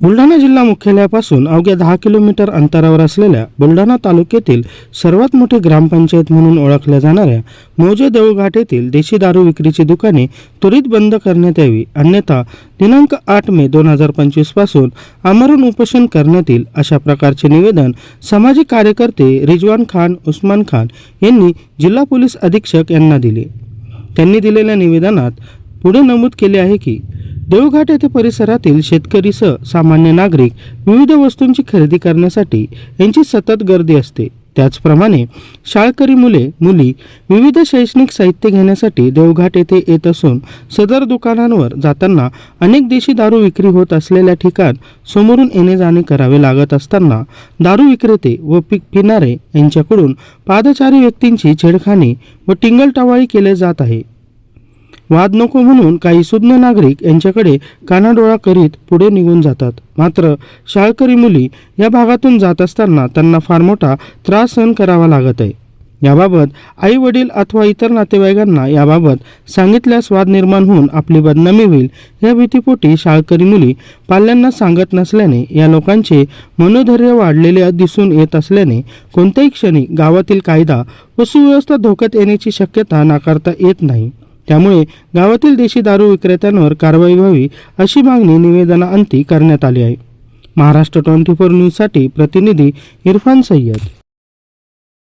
बुलढाणा जिल्हा मुख्यालयापासून अवघ्या दहा किलोमीटर अंतरावर असलेल्या बुलढाणा तालुक्यातील सर्वात मोठी ग्रामपंचायत म्हणून ओळखल्या जाणाऱ्या मौजे देऊळघाट येथील देशी दारू विक्रीची दुकाने त्वरित बंद करण्यात यावी अन्यथा दिनांक आठ मे दोन हजार पंचवीसपासून आमरण उपोषण करण्यात येईल अशा प्रकारचे निवेदन सामाजिक कार्यकर्ते रिजवान खान उस्मान खान यांनी जिल्हा पोलीस अधीक्षक यांना दिले. त्यांनी दिलेल्या निवेदनात पुढे नमूद केले आहे की देवघाट येथे परिसरातील शेतकरीसह सामान्य नागरिक विविध वस्तूंची खरेदी करण्यासाठी यांची सतत गर्दी असते. त्याचप्रमाणे शाळकरी मुले मुली विविध शैक्षणिक साहित्य घेण्यासाठी देवघाट येथे येत असून सदर दुकानांवर जाताना अनेक देशी दारू विक्री होत असलेल्या ठिकाण समोरून येणे जाणे करावे लागत असताना दारू विक्रेते व पीक पिणारे यांच्याकडून पादचारी व्यक्तींची छेडखाणी व टिंगलटावाळी केले जात आहे. वाद नको म्हणून काही सुज्ञ नागरिक यांच्याकडे कानाडोळा करीत पुढे निघून जातात. मात्र शाळकरी मुली या भागातून जात असताना त्यांना फार मोठा त्रास सहन करावा लागत आहे. याबाबत आई वडील अथवा इतर नातेवाईकांना याबाबत सांगितल्यास वाद निर्माण होऊन आपली बदनामी होईल या भीतीपोटी शाळकरी मुली पाल्यांना सांगत नसल्याने या लोकांचे मनोधैर्य वाढलेले दिसून येत असल्याने कोणत्याही क्षणी गावातील कायदा व सुव्यवस्था धोक्यात येण्याची शक्यता नाकारता येत नाही. त्यामुळे गावातील देशी दारू विक्रेत्यांवर कारवाई व्हावी अशी मागणी निवेदनाअंती करण्यात आली आहे. महाराष्ट्र ट्वेंटी फोर न्यूजसाठी प्रतिनिधी इरफान सय्यद.